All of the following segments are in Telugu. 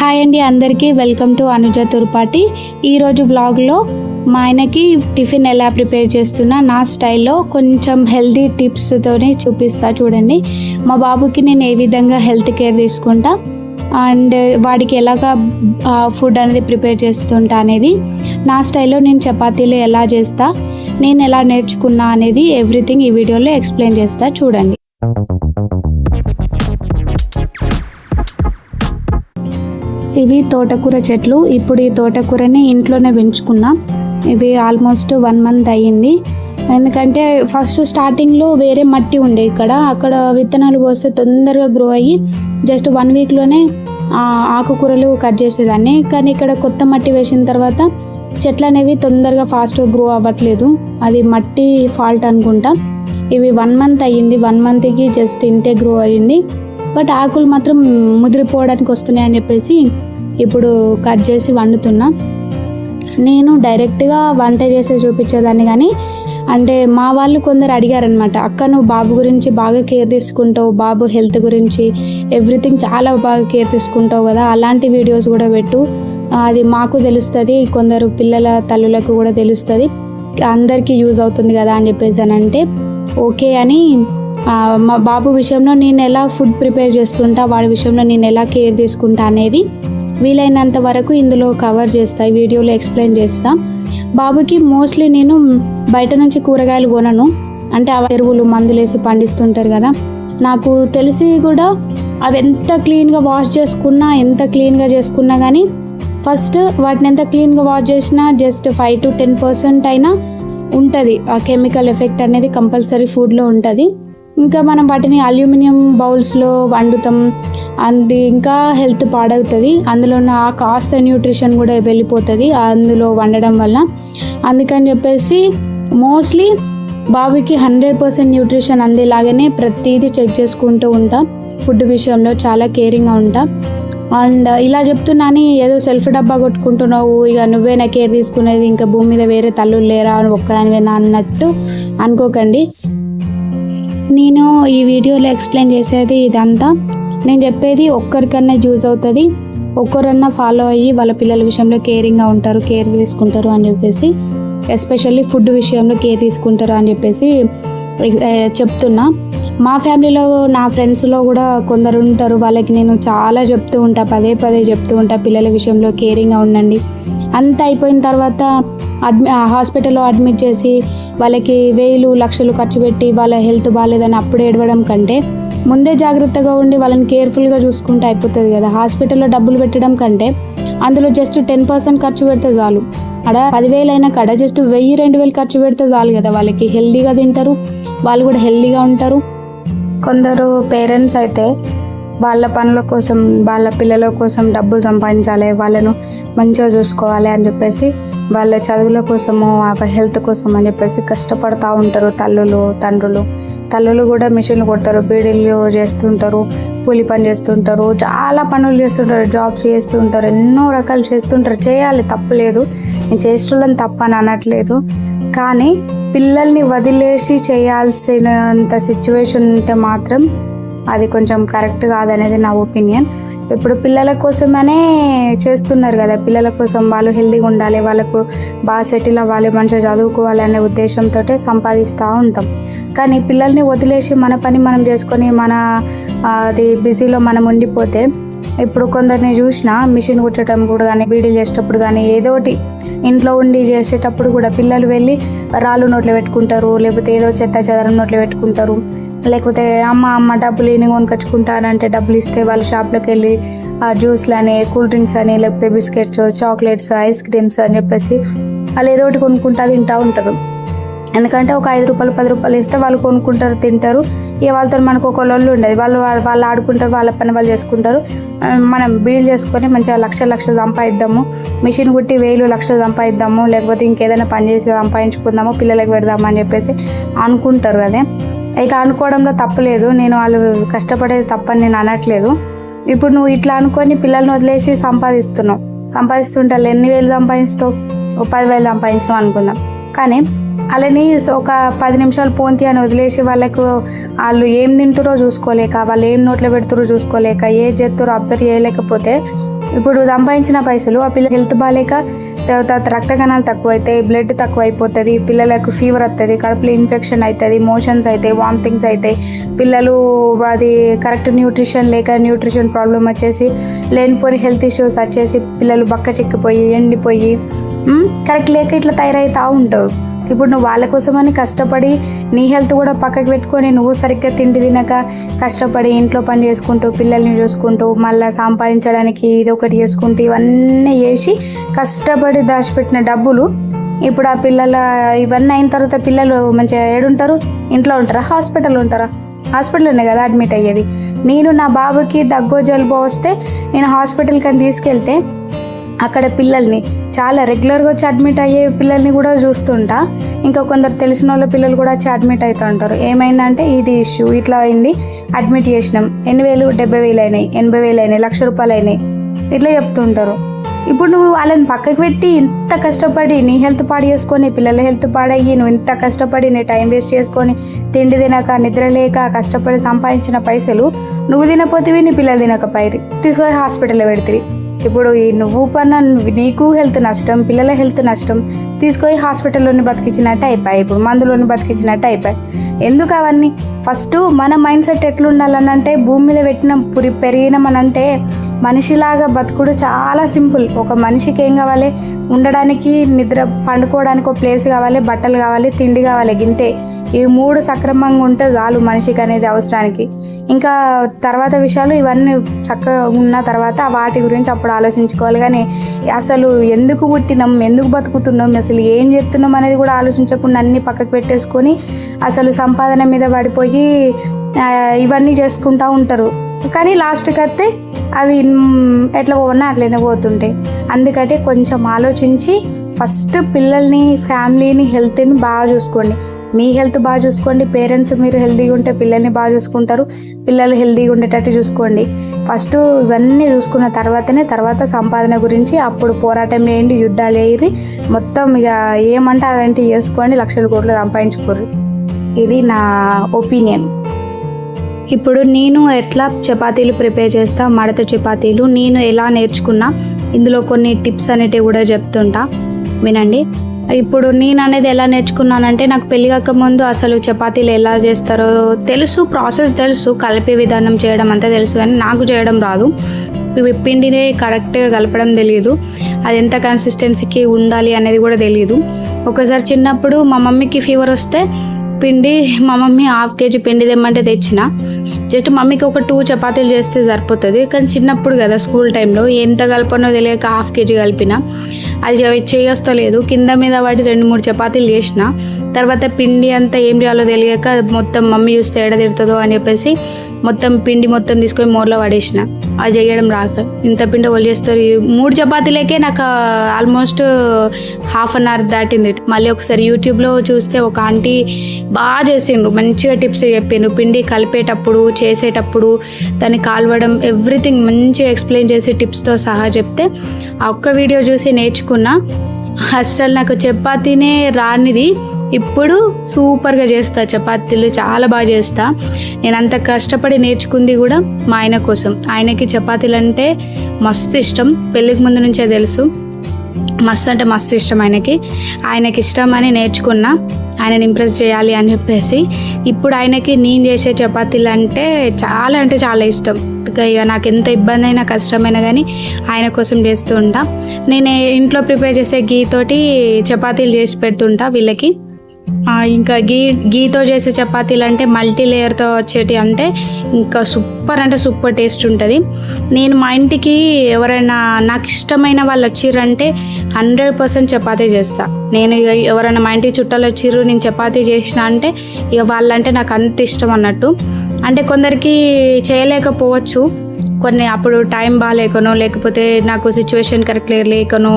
హాయ్ అండి అందరికీ వెల్కమ్ టు అనుజ తుర్పాటి ఈరోజు వ్లాగ్లో మా ఆయనకి టిఫిన్ ఎలా ప్రిపేర్ చేస్తున్నా నా స్టైల్లో కొంచెం హెల్తీ టిప్స్తోనే చూపిస్తా చూడండి. మా బాబుకి నేను ఏ విధంగా హెల్త్ కేర్ తీసుకుంటా అండ్ వాడికి ఎలాగా ఫుడ్ అనేది ప్రిపేర్ చేస్తుంటా అనేది నా స్టైల్లో నేను చపాతీలు ఎలా చేస్తా నేను ఎలా నేర్చుకున్నా అనేది ఎవ్రీథింగ్ ఈ వీడియోలో ఎక్స్ప్లెయిన్ చేస్తా చూడండి. ఇవి తోటకూర చెట్లు. ఇప్పుడు ఈ తోటకూరని ఇంట్లోనే పెంచుకున్నాం. ఇవి ఆల్మోస్ట్ వన్ మంత్ అయ్యింది. ఎందుకంటే ఫస్ట్ స్టార్టింగ్లో వేరే మట్టి ఉండే ఇక్కడ. అక్కడ విత్తనాలు పోస్తే తొందరగా గ్రో అయ్యి జస్ట్ వన్ వీక్లోనే ఆకుకూరలు కట్ చేసేదాన్ని. కానీ ఇక్కడ కొత్త మట్టి వేసిన తర్వాత చెట్లు అనేవి తొందరగా ఫాస్ట్గా గ్రో అవ్వట్లేదు. అది మట్టి ఫాల్ట్ అనుకుంటా. ఇవి వన్ మంత్ అయ్యింది. వన్ మంత్కి జస్ట్ ఇంతే గ్రో అయ్యింది. బట్ ఆకులు మాత్రం ముదిరిపోవడానికి వస్తున్నాయి అని చెప్పేసి ఇప్పుడు కట్ చేసి వండుతున్నా. నేను డైరెక్ట్గా వంట చేసి చూపించేదాన్ని కానీ అంటే మా వాళ్ళు కొందరు అడిగారనమాట అక్క నువ్వు బాబు గురించి బాగా కేర్ తీసుకుంటావు బాబు హెల్త్ గురించి ఎవ్రీథింగ్ చాలా బాగా కేర్ తీసుకుంటావు కదా అలాంటి వీడియోస్ కూడా పెట్టు. అది మాకు తెలుస్తుంది కొందరు పిల్లల తల్లులకు కూడా తెలుస్తుంది అందరికీ యూజ్ అవుతుంది కదా అని చెప్పేసి అని అంటే ఓకే అని మా బాబు విషయంలో నేను ఎలా ఫుడ్ ప్రిపేర్ చేస్తుంటా వాడి విషయంలో నేను ఎలా కేర్ తీసుకుంటా అనేది వీలైనంత వరకు ఇందులో కవర్ చేస్తా వీడియోలో ఎక్స్ప్లెయిన్ చేస్తా. బాబుకి మోస్ట్లీ నేను బయట నుంచి కూరగాయలు కొనను. అంటే ఆ ఎరువులు మందులు వేసి పండిస్తుంటారు కదా. నాకు తెలిసి కూడా అవి ఎంత క్లీన్గా వాష్ చేసుకున్నా ఎంత క్లీన్గా చేసుకున్నా కానీ ఫస్ట్ వాటిని ఎంత క్లీన్గా వాష్ చేసినా just five to ten percent అయినా ఉంటుంది. ఆ కెమికల్ ఎఫెక్ట్ అనేది కంపల్సరీ ఫుడ్లో ఉంటుంది. ఇంకా మనం వాటిని అల్యూమినియం బౌల్స్లో వండుతాం. అండ్ ఇంకా హెల్త్ పాడవుతుంది. అందులో ఉన్న ఆ కాస్త న్యూట్రిషన్ కూడా వెళ్ళిపోతుంది అందులో వండడం వల్ల. అందుకని చెప్పేసి మోస్ట్లీ బాబుకి హండ్రెడ్ పర్సెంట్ న్యూట్రిషన్ అందేలాగానే ప్రతిదీ చెక్ చేసుకుంటూ ఉంటా. ఫుడ్ విషయంలో చాలా కేరింగ్గా ఉంటా. అండ్ ఇలా చెప్తున్నాని ఏదో సెల్ఫ్ డబ్బా కొట్టుకుంటున్నావు ఇక నువ్వే నా కేర్ తీసుకునేది ఇంకా భూమి మీద వేరే తల్లు లేరా అని ఒక్కదానివేనా అన్నట్టు అనుకోకండి. నేను ఈ వీడియోలో ఎక్స్ప్లెయిన్ చేసేది ఇదంతా. నేను చెప్పేది ఒక్కరికన్నా యూజ్ అవుతుంది. ఒక్కరన్నా ఫాలో అయ్యి వాళ్ళ పిల్లల విషయంలో కేరింగ్గా ఉంటారు కేర్ తీసుకుంటారు అని చెప్పేసి ఎస్పెషల్లీ ఫుడ్ విషయంలో కేర్ తీసుకుంటారు అని చెప్పేసి చెప్తున్నా. మా ఫ్యామిలీలో నా ఫ్రెండ్స్లో కూడా కొందరు ఉంటారు. వాళ్ళకి నేను చాలా చెప్తూ ఉంటా పదే పదే చెప్తూ ఉంటా పిల్లల విషయంలో కేరింగ్గా ఉండండి. అంత అయిపోయిన తర్వాత అడ్మి హాస్పిటల్లో అడ్మిట్ చేసి వాళ్ళకి వేలు లక్షలు ఖర్చు పెట్టి వాళ్ళ హెల్త్ బాగాలేదని అప్పుడు ఏడవడం కంటే ముందే జాగ్రత్తగా ఉండి వాళ్ళని కేర్ఫుల్గా చూసుకుంటే అయిపోతుంది కదా. హాస్పిటల్లో డబ్బులు పెట్టడం కంటే అందులో జస్ట్ టెన్ పర్సెంట్ ఖర్చు పెడితే చాలు. అడ పదివేలు కడ జస్ట్ వెయ్యి రెండు వేలు ఖర్చు పెడితే చాలు కదా వాళ్ళకి. హెల్దీగా తింటారు వాళ్ళు కూడా హెల్దీగా ఉంటారు. కొందరు పేరెంట్స్ అయితే వాళ్ళ పనుల కోసం వాళ్ళ పిల్లల కోసం డబ్బులు సంపాదించాలి వాళ్ళను మంచిగా చూసుకోవాలి అని చెప్పేసి వాళ్ళ చదువుల కోసము వాళ్ళ హెల్త్ కోసం అని చెప్పేసి కష్టపడతా ఉంటారు తల్లులు తండ్రులు. తల్లులు కూడా మిషన్లు కొడతారు బీడీలు చేస్తుంటారు కూలి పని చేస్తుంటారు చాలా పనులు చేస్తుంటారు జాబ్స్ చేస్తుంటారు ఎన్నో రకాలు చేస్తుంటారు. చేయాలి తప్పలేదు నేను చేసేటోళ్ళని తప్ప అని అనట్లేదు. కానీ పిల్లల్ని వదిలేసి చేయాల్సినంత సిచ్యువేషన్ ఉంటే మాత్రం అది కొంచెం కరెక్ట్ కాదనేది నా ఒపీనియన్ ఇప్పుడు పిల్లల కోసమనే చేస్తున్నారు కదా. పిల్లల కోసం వాళ్ళు హెల్తీగా ఉండాలి వాళ్ళకు బాగా సెటిల్ అవ్వాలి మంచిగా చదువుకోవాలి అనే ఉద్దేశంతో సంపాదిస్తూ ఉంటాం. కానీ పిల్లల్ని వదిలేసి మన పని మనం చేసుకొని మన అది బిజీలో మనం ఉండిపోతే ఇప్పుడు కొందరిని చూసిన మిషన్ కుట్టేటప్పుడు కానీ బీడీలు చేసేటప్పుడు కానీ ఏదో ఒకటి ఇంట్లో ఉండి చేసేటప్పుడు కూడా పిల్లలు వెళ్ళి రాళ్ళు నోట్లో పెట్టుకుంటారు లేకపోతే ఏదో చెత్త చెదరం నోట్లో పెట్టుకుంటారు. లేకపోతే అమ్మ అమ్మ డబ్బులు ఈయన కొనుకొచ్చుకుంటారంటే డబ్బులు ఇస్తే వాళ్ళ షాప్లోకి వెళ్ళి ఆ జ్యూస్లు అని కూల్ డ్రింక్స్ అని లేకపోతే బిస్కెట్స్ చాక్లెట్స్ ఐస్ క్రీమ్స్ అని చెప్పేసి వాళ్ళు ఏదో ఒకటి కొనుక్కుంటా తింటూ ఉంటారు. ఎందుకంటే ఒక ఐదు రూపాయలు పది రూపాయలు ఇస్తే వాళ్ళు కొనుక్కుంటారు తింటారు. ఇక వాళ్ళతో మనకు ఒక లొల్లు ఉండేది. వాళ్ళు వాళ్ళు వాళ్ళు ఆడుకుంటారు వాళ్ళ పని వాళ్ళు చేసుకుంటారు. మనం బీల్ చేసుకొని మంచిగా లక్ష లక్షలు సంపాదిద్దాము. మిషన్ కుట్టి వేలు లక్షలు సంపాదిద్దాము. లేకపోతే ఇంకేదైనా పని చేసి సంపాదించుకుందాము పిల్లలకి పెడదాము అని చెప్పేసి అనుకుంటారు అదే ఇట్లా అనుకోవడంలో తప్పలేదు నేను వాళ్ళు కష్టపడేది తప్పని నేను అనట్లేదు. ఇప్పుడు నువ్వు ఇట్లా అనుకొని పిల్లల్ని వదిలేసి సంపాదిస్తున్నావు. సంపాదిస్తుంటే వాళ్ళు ఎన్ని వేలు సంపాదిస్తావు? ఓ పదివేలు సంపాదించడం అనుకుందాం. కానీ అలానే ఒక పది నిమిషాలు పోంతి అని వదిలేసి వాళ్ళకు వాళ్ళు ఏం తింటారో చూసుకోలేక వాళ్ళు ఏం నోట్లో పెడుతారో చూసుకోలేక ఏ చేస్తారో అబ్జర్వ్ చేయలేకపోతే ఇప్పుడు సంపాదించిన పైసలు ఆ పిల్లలు హెల్త్ బాగాలేక తర్వాత రక్త కణాలు తక్కువ బ్లడ్ తక్కువ అయిపోతుంది పిల్లలకు ఫీవర్ వస్తుంది కడుపులో ఇన్ఫెక్షన్ అవుతుంది మోషన్స్ అవుతాయి వామిటింగ్స్ అవుతాయి పిల్లలు అది కరెక్ట్ న్యూట్రిషన్ లేక న్యూట్రిషన్ ప్రాబ్లం వచ్చేసి లేనిపోని హెల్త్ ఇష్యూస్ వచ్చేసి పిల్లలు బక్క చిక్కిపోయి ఎండిపోయి కరెక్ట్ లేక ఇట్లా తయారవుతూ ఉంటారు. ఇప్పుడు నువ్వు వాళ్ళ కోసమని కష్టపడి నీ హెల్త్ కూడా పక్కకు పెట్టుకొని నువ్వు సరిగ్గా తిండి తినక కష్టపడి ఇంట్లో పని చేసుకుంటూ పిల్లల్ని చూసుకుంటూ మళ్ళీ సంపాదించడానికి ఇది ఒకటి చేసుకుంటూ ఇవన్నీ చేసి కష్టపడి దాచిపెట్టిన డబ్బులు ఇప్పుడు ఆ పిల్లల ఇవన్నీ అయిన తర్వాత పిల్లలు మంచిగా ఏడుంటారు? ఇంట్లో ఉంటారా? హాస్పిటల్ ఉంటారా? హాస్పిటల్లోనే కదా అడ్మిట్ అయ్యేది. నేను నా బాబుకి దగ్గు జలుబు వస్తే నేను హాస్పిటల్కి అని తీసుకెళ్తే అక్కడ పిల్లల్ని చాలా రెగ్యులర్గా వచ్చి అడ్మిట్ అయ్యే పిల్లల్ని కూడా చూస్తుంటా. ఇంకా కొందరు తెలిసిన వాళ్ళ పిల్లలు కూడా వచ్చి అడ్మిట్ అవుతూ ఉంటారు. ఏమైందంటే ఇది ఇష్యూ ఇట్లా అయింది అడ్మిట్ చేసినాం. ఎన్ని వేలు? డెబ్బై వేలు అయినాయి ఎనభై వేలు అయినాయి లక్ష రూపాయలు అయినాయి. ఇట్లా చెప్తుంటారు. ఇప్పుడు నువ్వు వాళ్ళని పక్కకు పెట్టి ఇంత కష్టపడి నీ హెల్త్ పాడు చేసుకొని పిల్లల హెల్త్ పాడయ్యి నువ్వు ఇంత కష్టపడి నీ టైం వేస్ట్ చేసుకొని తిండి తినక నిద్ర లేక కష్టపడి సంపాదించిన పైసలు నువ్వు తినపోతే నీ పిల్లలు తినకపోయి తీసుకొని హాస్పిటల్లో పెడతారు. ఇప్పుడు ఈ నువ్వు పన్న నీకు హెల్త్ నష్టం పిల్లల హెల్త్ నష్టం తీసుకొని హాస్పిటల్లోని బతికించినట్టు అయిపోయి ఇప్పుడు మందులోని బతికించినట్టు అయిపోయి. ఎందుకు అవన్నీ? ఫస్ట్ మన మైండ్ సెట్ ఎట్లుండాలని అంటే భూమి మీద పెట్టిన పురి పెరిగినామనంటే మనిషిలాగా బతుకుడు చాలా సింపుల్. ఒక మనిషికి ఏం కావాలి? ఉండడానికి నిద్ర పండుకోవడానికి ఒక ప్లేస్ కావాలి బట్టలు కావాలి తిండి కావాలి గింతే. ఈ మూడు సక్రమంగా ఉంటే చాలు మనిషికి అనేది అవసరానికి. ఇంకా తర్వాత విషయాలు ఇవన్నీ చక్కగా ఉన్న తర్వాత వాటి గురించి అప్పుడు ఆలోచించుకోవాలి. కానీ అసలు ఎందుకు పుట్టినాం ఎందుకు బతుకుతున్నాం అసలు ఏం చెప్తున్నాం అనేది కూడా ఆలోచించకుండా అన్నీ పక్కకు పెట్టేసుకొని అసలు సంపాదన మీద పడిపోయి ఇవన్నీ చేసుకుంటూ ఉంటారు. కానీ లాస్ట్కి వస్తే అవి ఎట్లా పోవన్నా అట్లనే పోతుంటాయి అందుకంటే కొంచెం ఆలోచించి ఫస్ట్ పిల్లల్ని ఫ్యామిలీని హెల్త్ని బాగా చూసుకోండి. మీ హెల్త్ బాగా చూసుకోండి. పేరెంట్స్ మీరు హెల్తీగా ఉంటే పిల్లల్ని బాగా చూసుకుంటారు. పిల్లలు హెల్తీగా ఉండేటట్టు చూసుకోండి. ఫస్ట్ ఇవన్నీ చూసుకున్న తర్వాతనే తర్వాత సంపాదన గురించి అప్పుడు పోరాటం చేయండి యుద్ధాలు వేయరి మొత్తం ఇక ఏమంటే అదంటే చేసుకోండి లక్షల కోట్లు సంపాదించుకోరు. ఇది నా ఒపీనియన్. ఇప్పుడు నేను ఎట్లా చపాతీలు ప్రిపేర్ చేస్తా మడత చపాతీలు నేను ఎలా నేర్చుకున్నా ఇందులో కొన్ని టిప్స్ అనేటివి కూడా చెప్తుంటా. వినండి. ఇప్పుడు నేను అనేది ఎలా నేర్చుకున్నానంటే నాకు పెళ్ళి కాక ముందు అసలు చపాతీలు ఎలా చేస్తారో తెలుసు ప్రాసెస్ తెలుసు కలిపే విధానం చేయడం అంతా తెలుసు కానీ నాకు చేయడం రాదు. పిండిని కరెక్ట్గా కలపడం తెలియదు. అది ఎంత కన్సిస్టెన్సీకి ఉండాలి అనేది కూడా తెలియదు. ఒకసారి చిన్నప్పుడు మా మమ్మీకి ఫీవర్ వస్తే పిండి మా మమ్మీ హాఫ్ కేజీ పిండి తెమ్మంటే తెచ్చిన. జస్ట్ మమ్మీకి ఒక టూ చపాతీలు చేస్తే సరిపోతుంది. కానీ చిన్నప్పుడు కదా స్కూల్ టైంలో ఎంత కలపనో తెలియక హాఫ్ కేజీ కలిపిన. అది చే- చేయొస్తలేదు. కింద మీద పడి రెండు మూడు చపాతీలు చేసిన తర్వాత పిండి అంతా ఏం చేయాలో తెలియక మొత్తం మమ్మీ చూస్తే ఎడ తిడుతుందో అని చెప్పేసి మొత్తం పిండి మొత్తం తీసుకొని మోర్లో పడేసిన. అది చేయడం రాక. ఇంత పిండి వాళ్ళు చేస్తారు? మూడు చపాతీలకే నాకు ఆల్మోస్ట్ హాఫ్ అన్ అవర్ దాటింది. మళ్ళీ ఒకసారి యూట్యూబ్లో చూస్తే ఒక ఆంటీ బాగా చేసిండ్రు. మంచిగా టిప్స్ చెప్పిండ్రు పిండి కలిపేటప్పుడు చేసేటప్పుడు దాన్ని కాల్వడం ఎవ్రీథింగ్ మంచిగా ఎక్స్ప్లెయిన్ చేసి టిప్స్తో సహా చెప్తే ఆ ఒక్క వీడియో చూసి నేర్చుకున్నా. అస్సలు నాకు చపాతీనే రానిది. ఇప్పుడు సూపర్గా చేస్తా. చపాతీలు చాలా బాగా చేస్తా. నేను అంత కష్టపడి నేర్చుకుంది కూడా మా ఆయన కోసం. ఆయనకి చపాతీలు అంటే మస్తు ఇష్టం. పెళ్ళికి ముందు నుంచే తెలుసు. మస్తు అంటే మస్తు ఇష్టం ఆయనకి. ఆయనకి ఇష్టం అని నేర్చుకున్నా ఆయనని ఇంప్రెస్ చేయాలి అని చెప్పేసి. ఇప్పుడు ఆయనకి నేను చేసే చపాతీలు అంటే చాలా అంటే చాలా ఇష్టం. ఇక నాకు ఎంత ఇబ్బంది అయినా కష్టమైనా కానీ ఆయన కోసం చేస్తూ ఉంటా. నేను ఇంట్లో ప్రిపేర్ చేసే గీ తోటి చపాతీలు చేసి పెడుతుంటా వీళ్ళకి. ఇంకా గీ గీతో చేసే చపాతీలు అంటే మల్టీ లేయర్తో వచ్చేటి అంటే ఇంకా సూపర్ అంటే సూపర్ టేస్ట్ ఉంటుంది. నేను మా ఇంటికి ఎవరైనా నాకు ఇష్టమైన వాళ్ళు వచ్చిర్రంటే హండ్రెడ్ పర్సెంట్ చపాతీ చేస్తా. నేను ఇక ఎవరైనా మా ఇంటికి చుట్టాలు వచ్చిర్రు నేను చపాతీ చేసిన అంటే ఇక వాళ్ళంటే నాకు అంత ఇష్టం అన్నట్టు. అంటే కొందరికి చేయలేకపోవచ్చు. కొన్ని అప్పుడు టైం బాగాలేకనో లేకపోతే నాకు సిచ్యువేషన్ కరెక్ట్ లేకనో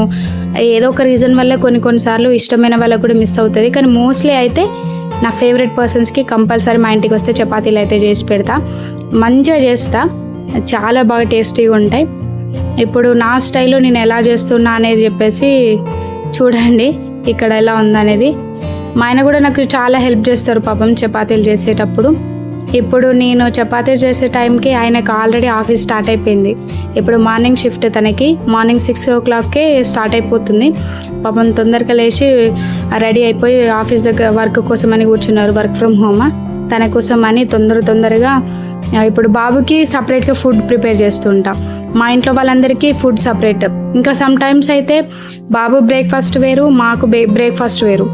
ఏదో ఒక రీజన్ వల్ల కొన్ని కొన్నిసార్లు ఇష్టమైన వాళ్ళకు కూడా మిస్ అవుతుంది. కానీ మోస్ట్లీ అయితే నా ఫేవరెట్ పర్సన్స్కి కంపల్సరీ మా ఇంటికి వస్తే చపాతీలు అయితే చేసి పెడతా. మంచిగా చేస్తా. చాలా బాగా టేస్టీగా ఉంటాయి. ఇప్పుడు నా స్టైల్లో నేను ఎలా చేస్తున్నా అనేది చెప్పేసి చూడండి ఇక్కడ ఎలా ఉందనేది. మా ఆయన కూడా నాకు చాలా హెల్ప్ చేస్తారు పాపం చపాతీలు చేసేటప్పుడు. ఇప్పుడు నేను చపాతీ చేసే టైంకి ఆయనకు ఆల్రెడీ ఆఫీస్ స్టార్ట్ అయిపోయింది. ఇప్పుడు మార్నింగ్ షిఫ్ట్ తనకి. మార్నింగ్ సిక్స్ ఓ క్లాక్కే స్టార్ట్ అయిపోతుంది. పాపం తొందరగా లేచి రెడీ అయిపోయి ఆఫీస్ దగ్గర వర్క్ కోసం అని కూర్చున్నారు వర్క్ ఫ్రమ్ హోమా? తన కోసం అని తొందర తొందరగా ఇప్పుడు బాబుకి సపరేట్గా ఫుడ్ ప్రిపేర్ చేస్తుంటా. మా ఇంట్లో వాళ్ళందరికీ ఫుడ్ సపరేట్. ఇంకా సమ్ టైమ్స్ అయితే బాబు బ్రేక్ఫాస్ట్ వేరు మాకు బ్రేక్ఫాస్ట్ వేరు.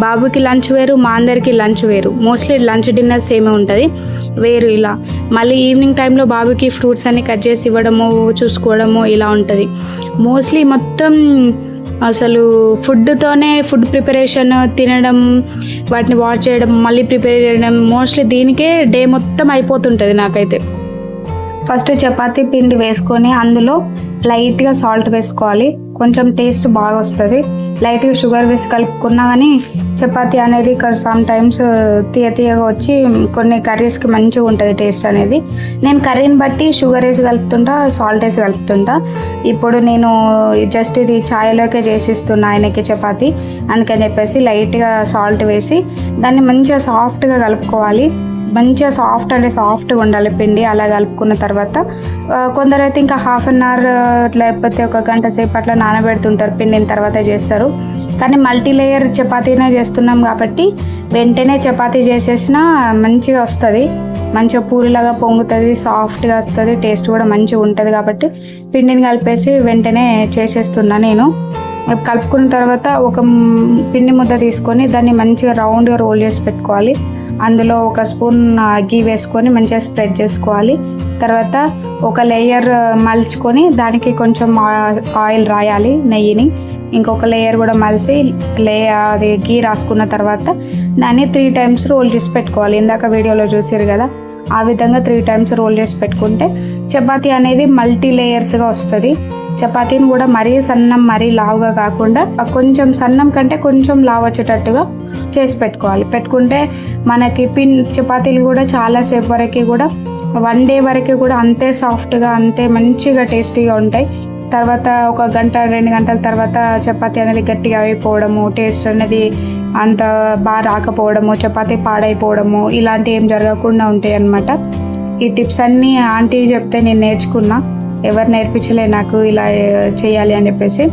బాబుకి లంచ్ వేరు మా అందరికీ లంచ్ వేరు. మోస్ట్లీ లంచ్ డిన్నర్ సేమే ఉంటుంది. వేరు ఇలా. మళ్ళీ ఈవినింగ్ టైంలో బాబుకి ఫ్రూట్స్ అన్ని కట్ చేసి ఇవ్వడము చూసుకోవడము ఇలా ఉంటుంది. మోస్ట్లీ మొత్తం అసలు ఫుడ్తోనే ఫుడ్ ప్రిపరేషన్ తినడం వాటిని వాష్ చేయడం మళ్ళీ ప్రిపేర్ చేయడం మోస్ట్లీ దీనికే డే మొత్తం అయిపోతుంటుంది నాకైతే. ఫస్ట్ చపాతీ పిండి వేసుకొని అందులో లైట్గా సాల్ట్ వేసుకోవాలి. కొంచెం టేస్ట్ బాగా వస్తుంది లైట్గా షుగర్ వేసి కలుపుకున్నా కానీ చపాతీ అనేది సమ్ టైమ్స్ తీయ తీయగా వచ్చి కొన్ని కర్రీస్కి మంచిగా ఉంటుంది టేస్ట్ అనేది. నేను కర్రీని బట్టి షుగర్ వేసి కలుపుతుంటా సాల్ట్ వేసి కలుపుతుంటా. ఇప్పుడు నేను జస్ట్ ఇది ఛాయ్లోకే చేసిస్తున్నా ఆయనకి చపాతీ. అందుకని చెప్పేసి లైట్గా సాల్ట్ వేసి దాన్ని మంచిగా సాఫ్ట్గా కలుపుకోవాలి. మంచిగా సాఫ్ట్ అంటే సాఫ్ట్గా ఉండాలి పిండి అలా కలుపుకున్న తర్వాత కొందరైతే ఇంకా హాఫ్ అన్ అవర్ లేకపోతే ఒక గంట సేపు అట్లా నానబెడుతుంటారు పిండిన తర్వాత చేస్తారు. కానీ మల్టీ లేయర్ చపాతీనే చేస్తున్నాం కాబట్టి వెంటనే చపాతీ చేసేసిన మంచిగా వస్తుంది. మంచిగా పూరిలాగా పొంగుతుంది సాఫ్ట్గా వస్తుంది టేస్ట్ కూడా మంచిగా ఉంటుంది కాబట్టి పిండిని కలిపేసి వెంటనే చేసేస్తున్నా నేను. కలుపుకున్న తర్వాత ఒక పిండి ముద్ద తీసుకొని దాన్ని మంచిగా రౌండ్గా రోల్ చేసి పెట్టుకోవాలి. అందులో ఒక స్పూన్ గీ వేసుకొని మంచిగా స్ప్రెడ్ చేసుకోవాలి. తర్వాత ఒక లేయర్ మలుచుకొని దానికి కొంచెం ఆయిల్ రాయాలి నెయ్యిని. ఇంకొక లేయర్ కూడా మలిసి లే అది గీ రాసుకున్న తర్వాత దాన్ని త్రీ టైమ్స్ రోల్ చేసి పెట్టుకోవాలి. ఇందాక వీడియోలో చూసారు కదా ఆ విధంగా త్రీ టైమ్స్ రోల్ చేసి పెట్టుకుంటే చపాతీ అనేది మల్టీ లేయర్స్గా వస్తుంది. చపాతీని కూడా మరీ సన్నం మరీ లావుగా కాకుండా కొంచెం సన్నం కంటే కొంచెం లావు వచ్చేటట్టుగా చేసి పెట్టుకోవాలి. పెట్టుకుంటే మనకి పిన్ చపాతీలు కూడా చాలాసేపు వరకు కూడా వన్ డే వరకు కూడా అంతే సాఫ్ట్గా అంతే మంచిగా టేస్టీగా ఉంటాయి. తర్వాత ఒక గంట రెండు గంటల తర్వాత చపాతీ అనేది గట్టిగా అయిపోవడము టేస్ట్ అనేది అంత బాగా రాకపోవడము చపాతీ పాడైపోవడము ఇలాంటివి ఏం జరగకుండా ఉంటాయి అన్నమాట ఈ టిప్స్ అన్నీ ఆంటీ చెప్తే నేను నేర్చుకున్నా. ఎవరు నేర్పించలే నాకు ఇలా చేయాలి అని చెప్పేసి.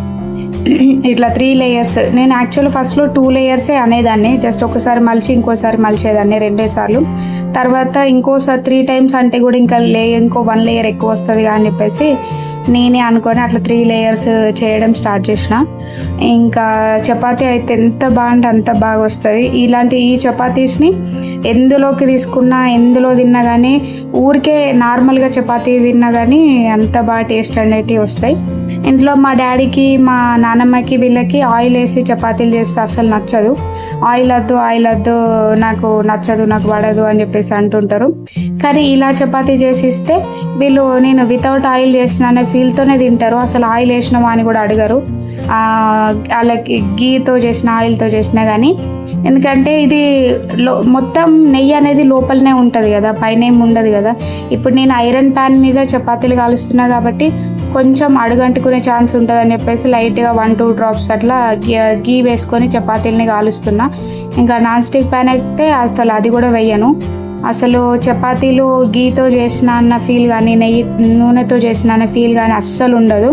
ఇట్లా త్రీ లేయర్స్ నేను యాక్చువల్ ఫస్ట్లో టూ లేయర్సే అనేదాన్ని. జస్ట్ ఒకసారి మలిచి ఇంకోసారి మలిచేదాన్ని రెండే సార్లు. తర్వాత ఇంకోసారి త్రీ టైమ్స్ అంటే కూడా ఇంకా లే ఇంకో వన్ లేయర్ ఎక్కువ వస్తుంది అని చెప్పేసి నేనే అనుకొని అట్లా త్రీ లేయర్స్ చేయడం స్టార్ట్ చేసిన. ఇంకా చపాతీ అయితే ఎంత బాగుంటే అంత బాగా వస్తుంది. ఇలాంటి ఈ చపాతీస్ని ఎందులోకి తీసుకున్నా ఎందులో తిన్నా కానీ ఊరికే నార్మల్గా చపాతీ తిన్నా కానీ అంత బాగా టేస్ట్ అనేటివి వస్తాయి. ఇంట్లో మా డాడీకి మా నానమ్మకి వీళ్ళకి ఆయిల్ వేసి చపాతీలు చేస్తే అస్సలు నచ్చదు. ఆయిల్ వద్దు ఆయిల్ వద్దు నాకు నచ్చదు నాకు పడదు అని చెప్పేసి అంటుంటారు. కానీ ఇలా చపాతీ చేసి ఇస్తే వీళ్ళు నేను వితౌట్ ఆయిల్ చేసిన అనే ఫీల్తోనే తింటారు. అసలు ఆయిల్ వేసినామా అని కూడా అడగరు. వాళ్ళకి గీతో చేసిన ఆయిల్తో చేసినా కానీ. ఎందుకంటే ఇది లో మొత్తం నెయ్యి అనేది లోపలనే ఉంటుంది కదా పైన ఏమి ఉండదు కదా. ఇప్పుడు నేను ఐరన్ ప్యాన్ మీద చపాతీలు కాలుస్తున్నా కాబట్టి కొంచెం అడుగంటుకునే ఛాన్స్ ఉంటుందని చెప్పేసి లైట్గా వన్ టూ డ్రాప్స్ అట్లా గీ వేసుకొని చపాతీలని కాలుస్తున్నా. ఇంకా నాన్ స్టిక్ ప్యాన్ అయితే అసలు అది కూడా వెయ్యను అసలు చపాతీలు గీతో చేసిన అన్న ఫీల్ కానీ నెయ్యి నూనెతో చేసిన అన్న ఫీల్ కానీ అస్సలు ఉండదు.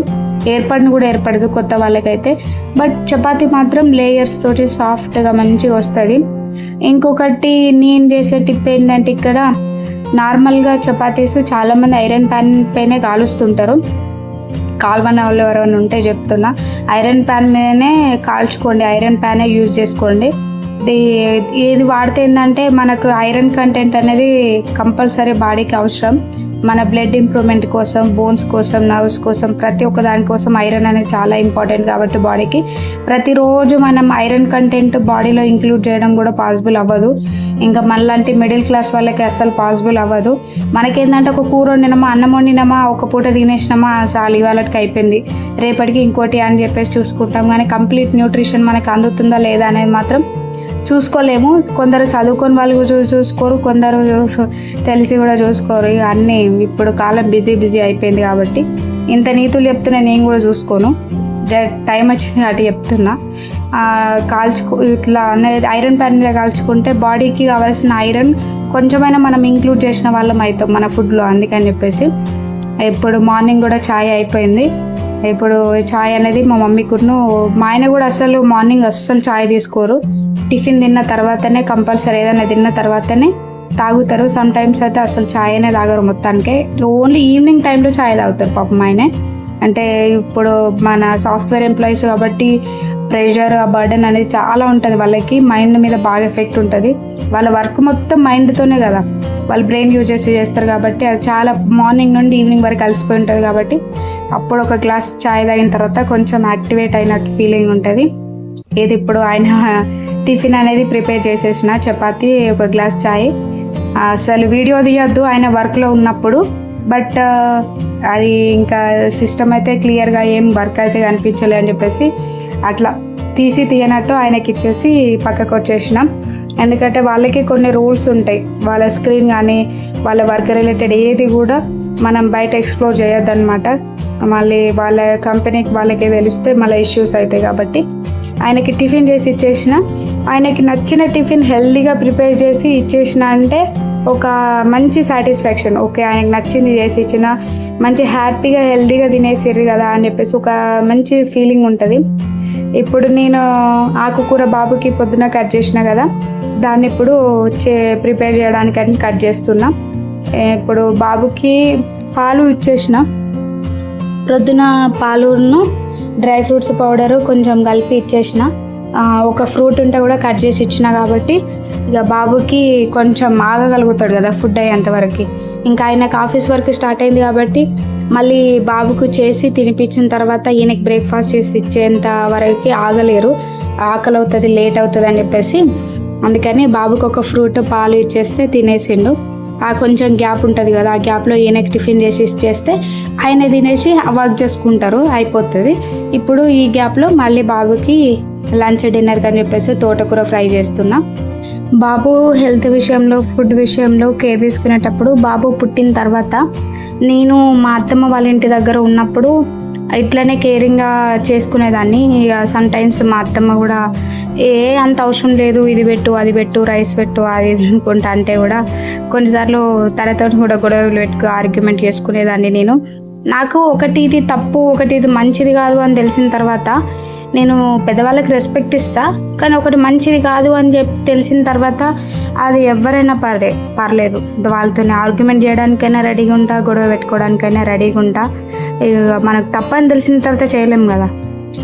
ఏర్పడిన కూడా ఏర్పడదు కొత్త వాళ్ళకైతే. బట్ చపాతీ మాత్రం లేయర్స్ తోటి సాఫ్ట్గా మంచిగా వస్తుంది. ఇంకొకటి నేను చేసే టిప్ ఏంటంటే ఇక్కడ నార్మల్గా చపాతీస్ చాలామంది ఐరన్ ప్యాన్ పైనే కాలుస్తుంటారు. కాల్వన వాళ్ళు ఎవరైనా ఉంటే చెప్తున్నా. ఐరన్ ప్యాన్ మీదనే కాల్చుకోండి ఐరన్ ప్యానే యూజ్ చేసుకోండి. ఇది వాడితే ఏంటంటే మనకు ఐరన్ కంటెంట్ అనేది కంపల్సరీ బాడీకి అవసరం. మన బ్లడ్ ఇంప్రూవ్మెంట్ కోసం బోన్స్ కోసం నర్వ్స్ కోసం ప్రతి ఒక్క దానికోసం ఐరన్ అనేది చాలా ఇంపార్టెంట్ కాబట్టి బాడీకి ప్రతిరోజు మనం ఐరన్ కంటెంట్ బాడీలో ఇంక్లూడ్ చేయడం కూడా పాసిబుల్ అవ్వదు. ఇంకా మనలాంటి మిడిల్ క్లాస్ వాళ్ళకి అస్సలు పాసిబుల్ అవ్వదు. మనకేంటంటే ఒక కూర వండినమా అన్నం వండినమా ఒక పూట తినేసినామా చాలు ఇవాళకి అయిపోయింది. రేపటికి ఇంకోటి అని చెప్పేసి చూసుకుంటాం. కానీ కంప్లీట్ న్యూట్రిషన్ మనకు అందుతుందా లేదా అనేది మాత్రం చూసుకోలేము. కొందరు చదువుకొని వాళ్ళు చూ చూసుకోరు కొందరు తెలిసి కూడా చూసుకోరు. ఇక అన్నీ ఇప్పుడు కాలం బిజీ బిజీ అయిపోయింది కాబట్టి ఇంత నీతులు చెప్తున్నా నేను కూడా చూసుకోను. టైం వచ్చింది అటు చెప్తున్నా. కాల్చుకు కాల్చుకో ఇట్లా అనేది ఐరన్ ప్యాన్ మీద కాల్చుకుంటే బాడీకి కావాల్సిన ఐరన్ కొంచెమైనా మనం ఇంక్లూడ్ చేసిన వాళ్ళం అవుతాం మన ఫుడ్లో. అందుకని చెప్పేసి ఇప్పుడు మార్నింగ్ కూడా ఛాయ్ అయిపోయింది. ఇప్పుడు ఛాయ్ అనేది మా మమ్మీకును మా ఆయన కూడా అసలు మార్నింగ్ అస్సలు ఛాయ్ తీసుకోరు. టిఫిన్ తిన్న తర్వాతనే కంపల్సరీ ఏదైనా తిన్న తర్వాతనే తాగుతారు. సమ్ టైమ్స్ అయితే అసలు ఛాయ్ అనే తాగరు మొత్తానికి. ఓన్లీ ఈవినింగ్ టైంలో ఛాయ్ తాగుతారు పాపం ఆయనే. అంటే ఇప్పుడు మన సాఫ్ట్వేర్ ఎంప్లాయీస్ కాబట్టి ప్రెషర్ ఆ బర్డెన్ అనేది చాలా ఉంటుంది వాళ్ళకి. మైండ్ మీద బాగా ఎఫెక్ట్ ఉంటుంది. వాళ్ళ వర్క్ మొత్తం మైండ్తోనే కదా. వాళ్ళు బ్రెయిన్ యూజ్ చేసి చేస్తారు కాబట్టి అది చాలా మార్నింగ్ నుండి ఈవినింగ్ వరకు కలిసిపోయి ఉంటుంది కాబట్టి అప్పుడు ఒక గ్లాస్ చాయ్ తాగిన తర్వాత కొంచెం యాక్టివేట్ అయినట్టు ఫీలింగ్ ఉంటుంది. ఏది ఇప్పుడు ఆయన టిఫిన్ అనేది ప్రిపేర్ చేసేసిన చపాతి ఒక గ్లాస్ చాయ్. అసలు వీడియో తీయద్దు ఆయన వర్క్లో ఉన్నప్పుడు. బట్ అది ఇంకా సిస్టమ్ అయితే క్లియర్గా ఏం వర్క్ అయితే కనిపించలే అని చెప్పేసి అట్లా తీసి తీయనట్టు ఆయనకి ఇచ్చేసి పక్కకు వచ్చేసినాం. ఎందుకంటే వాళ్ళకి కొన్ని రూల్స్ ఉంటాయి. వాళ్ళ స్క్రీన్ కానీ వాళ్ళ వర్క్ రిలేటెడ్ ఏది కూడా మనం బయట ఎక్స్ప్లోర్ చేయొద్దన్నమాట. మళ్ళీ వాళ్ళ కంపెనీకి వాళ్ళకి తెలిస్తే మళ్ళీ ఇష్యూస్ అవుతాయి కాబట్టి. ఆయనకి టిఫిన్ చేసి ఇచ్చేసిన. ఆయనకి నచ్చిన టిఫిన్ హెల్దీగా ప్రిపేర్ చేసి ఇచ్చేసిన అంటే ఒక మంచి సాటిస్ఫాక్షన్. ఓకే ఆయనకు నచ్చింది చేసి ఇచ్చిన మంచి హ్యాపీగా హెల్దీగా తినేసిర్రు కదా అని చెప్పేసి ఒక మంచి ఫీలింగ్ ఉంటుంది. ఇప్పుడు నేను ఆకుకూర బాబుకి పొద్దున కట్ చేసిన కదా దాన్ని ఇప్పుడు చే ప్రిపేర్ చేయడానికని కట్ చేస్తున్నా. ఇప్పుడు బాబుకి పాలు ఇచ్చేసిన. ప్రొద్దున పాలును డ్రై ఫ్రూట్స్ పౌడరు కొంచెం కలిపి ఇచ్చేసిన. ఒక ఫ్రూట్ ఉంటే కూడా కట్ చేసి ఇచ్చిన కాబట్టి ఇక బాబుకి కొంచెం ఆగగలుగుతాడు కదా ఫుడ్ అయ్యేంతవరకు ఇంకా ఆయనకు ఆఫీస్ వర్క్ స్టార్ట్ అయింది కాబట్టి మళ్ళీ బాబుకు చేసి తినిపించిన తర్వాత ఈయనకి బ్రేక్ఫాస్ట్ చేసి ఇచ్చేంత వరకు ఆగలేరు. ఆకలి అవుతుంది లేట్ అవుతుంది అని చెప్పేసి అందుకని బాబుకు ఒక ఫ్రూట్ పాలు ఇచ్చేస్తే తినేసిండు. ఆ కొంచెం గ్యాప్ ఉంటుంది కదా ఆ గ్యాప్లో ఈయనకి టిఫిన్ చేసి చేస్తే ఆయన తినేసి వర్క్ చేసుకుంటారు అయిపోతుంది. ఇప్పుడు ఈ గ్యాప్లో మళ్ళీ బాబుకి లంచ్ డిన్నర్ అని చెప్పేసి తోటకూర ఫ్రై చేస్తున్నా. బాబు హెల్త్ విషయంలో ఫుడ్ విషయంలో కేర్ తీసుకునేటప్పుడు బాబు పుట్టిన తర్వాత నేను మా అత్తమ్మ వాళ్ళ ఇంటి దగ్గర ఉన్నప్పుడు ఇట్లనే కేరింగ్గా చేసుకునేదాన్ని. ఇక సమ్ టైమ్స్ మా అత్తమ్మ కూడా ఏ అంత అవసరం లేదు ఇది పెట్టు అది పెట్టు రైస్ పెట్టు అది అనుకుంటా. అంటే కూడా కొన్నిసార్లు తనతో కూడా గొడవలు పెట్టుకు ఆర్గ్యుమెంట్ చేసుకునేదాన్ని నేను. నాకు ఒకటి ఇది తప్పు ఒకటి ఇది మంచిది కాదు అని తెలిసిన తర్వాత నేను పెద్దవాళ్ళకి రెస్పెక్ట్ ఇస్తా. కానీ ఒకటి మంచిది కాదు అని చెప్పి తెలిసిన తర్వాత అది ఎవరైనా పర్లే పర్లేదు. వాళ్ళతోనే ఆర్గ్యుమెంట్ చేయడానికైనా రెడీగా ఉంటా గొడవ పెట్టుకోవడానికైనా రెడీగా ఉంటా. మనకు తప్పని తెలిసిన తర్వాత చేయలేం కదా.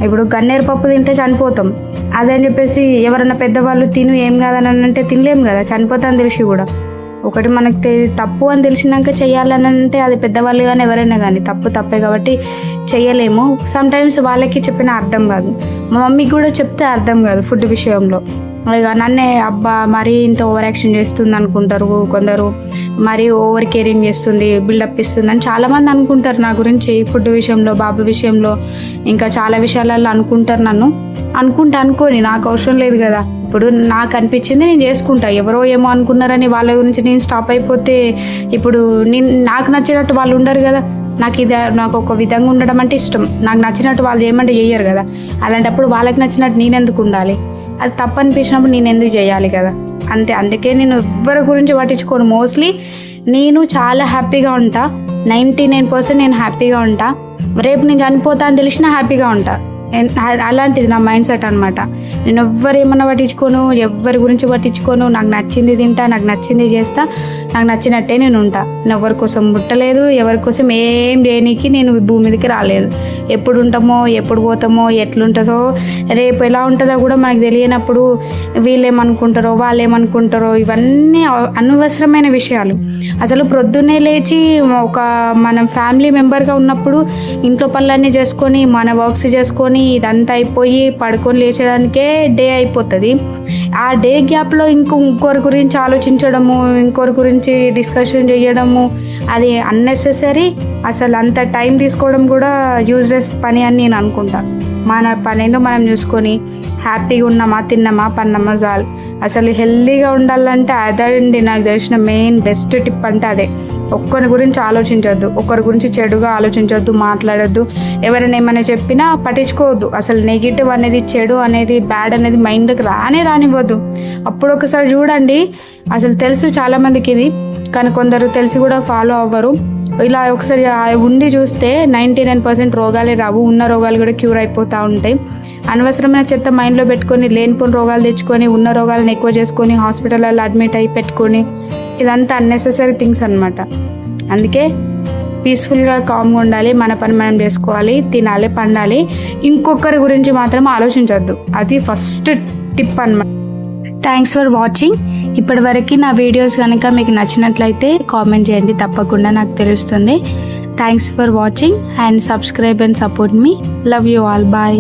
ఇప్పుడు గన్నేరు పప్పు తింటే చనిపోతాం. అదే అని చెప్పేసి ఎవరైనా పెద్దవాళ్ళు తిను ఏం కాదని అంటే తినలేము కదా చనిపోతా అని తెలిసి కూడా. ఒకటి మనకు తప్పు అని తెలిసినాక చేయాలని అంటే అది పెద్దవాళ్ళు కానీ ఎవరైనా కానీ తప్పు తప్పే కాబట్టి చేయలేము. సమ్ టైమ్స్ వాళ్ళకి చెప్పిన అర్థం కాదు. మా మమ్మీకి కూడా చెప్తే అర్థం కాదు ఫుడ్ విషయంలో. ఇక నన్నే అబ్బా మరీ ఇంత ఓవర్ యాక్షన్ చేస్తుంది అనుకుంటారు కొందరు. మరీ ఓవర్ కేరింగ్ చేస్తుంది బిల్డప్ ఇస్తుంది అని చాలామంది అనుకుంటారు నా గురించి ఫుడ్ విషయంలో బాబు విషయంలో. ఇంకా చాలా విషయాలలో అనుకుంటారు నన్ను. అనుకుంటే అనుకోని నాకు అవసరం లేదు కదా. ఇప్పుడు నాకు అనిపించింది నేను చేసుకుంటా. ఎవరో ఏమో అనుకున్నారని వాళ్ళ గురించి నేను స్టాప్ అయిపోతే ఇప్పుడు నేను నాకు నచ్చినట్టు వాళ్ళు ఉండరు కదా. నాకు ఇది నాకు ఒక విధంగా ఉండడం అంటే ఇష్టం. నాకు నచ్చినట్టు వాళ్ళు చేయమంటే చేయరు కదా. అలాంటప్పుడు వాళ్ళకి నచ్చినట్టు నేను ఎందుకు ఉండాలి? అది తప్పు అనిపించినప్పుడు నేను ఎందుకు చేయాలి కదా? అంతే అందుకే నేను ఎవ్వరి గురించి పట్టించుకోను. మోస్ట్లీ నేను చాలా హ్యాపీగా ఉంటా. నైంటీ నైన్ పర్సెంట్ నేను హ్యాపీగా ఉంటా. రేపు నేను చనిపోతా అని తెలిసినా హ్యాపీగా ఉంటా. అలాంటిది నా మైండ్ సెట్ అనమాట నేను ఎవ్వరు ఏమన్నా పట్టించుకోను ఎవరి గురించి పట్టించుకోను నాకు నచ్చింది తింటా నాకు నచ్చింది చేస్తా నాకు నచ్చినట్టే నేను ఉంటా. నేను ఎవరి కోసం ముట్టలేదు ఎవరి కోసం ఏం చేయనీకి నేను భూమి మీదకి రాలేదు. ఎప్పుడు ఉంటామో ఎప్పుడు పోతామో ఎట్లుంటుందో రేపు ఎలా ఉంటుందో కూడా మనకు తెలియనప్పుడు వీళ్ళు ఏమనుకుంటారో వాళ్ళు ఏమనుకుంటారో ఇవన్నీ అనవసరమైన విషయాలు. అసలు ప్రొద్దున్నే లేచి ఒక మనం ఫ్యామిలీ మెంబర్గా ఉన్నప్పుడు ఇంట్లో పనులన్నీ చేసుకొని మన వర్క్స్ చేసుకొని ఇదంతా అయిపోయి పడుకొని లేచేదానికే డే అయిపోతుంది. ఆ డే గ్యాప్లో ఇంకో ఇంకొకరి గురించి ఆలోచించడము ఇంకొకరి గురించి డిస్కషన్ చేయడము అది అన్నెసెసరీ. అసలు అంత టైం తీసుకోవడం కూడా యూజ్లెస్ పని అని నేను అనుకుంటాను మన పని ఏందో మనం చూసుకొని హ్యాపీగా ఉన్నామా తిన్నామా పన్నామా చాలు. అసలు హెల్తీగా ఉండాలంటే అదే అండి నాకు తెలిసిన మెయిన్ బెస్ట్ టిప్ అంటే అదే. ఒక్కరి గురించి ఆలోచించొద్దు ఒకరి గురించి చెడుగా ఆలోచించొద్దు మాట్లాడొద్దు. ఎవరైనా ఏమైనా చెప్పినా పట్టించుకోవద్దు. అసలు నెగిటివ్ అనేది చెడు అనేది బ్యాడ్ అనేది మైండ్కి రానే రానివ్వద్దు. అప్పుడు ఒకసారి చూడండి అసలు తెలుసు చాలామందికి ఇది కానీ కొందరు తెలిసి కూడా ఫాలో అవ్వరు. ఇలా ఒకసారి ఉండి చూస్తే నైంటీ నైన్ పర్సెంట్ రోగాలే రావు. ఉన్న రోగాలు కూడా క్యూర్ అయిపోతూ ఉంటాయి. అనవసరమైన చెత్త మైండ్లో పెట్టుకొని లేనిపోని రోగాలు తెచ్చుకొని ఉన్న రోగాలను ఎక్కువ చేసుకొని హాస్పిటల్లో అడ్మిట్ అయ్యి పెట్టుకొని ఇదంతా అన్నెసెసరీ థింగ్స్ అనమాట అందుకే పీస్ఫుల్గా కామ్గా ఉండాలి మన పని మనం చేసుకోవాలి తినాలి పండాలి. ఇంకొకరి గురించి మాత్రం ఆలోచించద్దు. అది ఫస్ట్ టిప్ అన్నమాట. థ్యాంక్స్ ఫర్ వాచింగ్ ఇప్పటివరకు నా వీడియోస్ కనుక మీకు నచ్చినట్లయితే కామెంట్ చేయండి తప్పకుండా నాకు తెలుస్తుంది. Thanks for watching and subscribe and support me love you all bye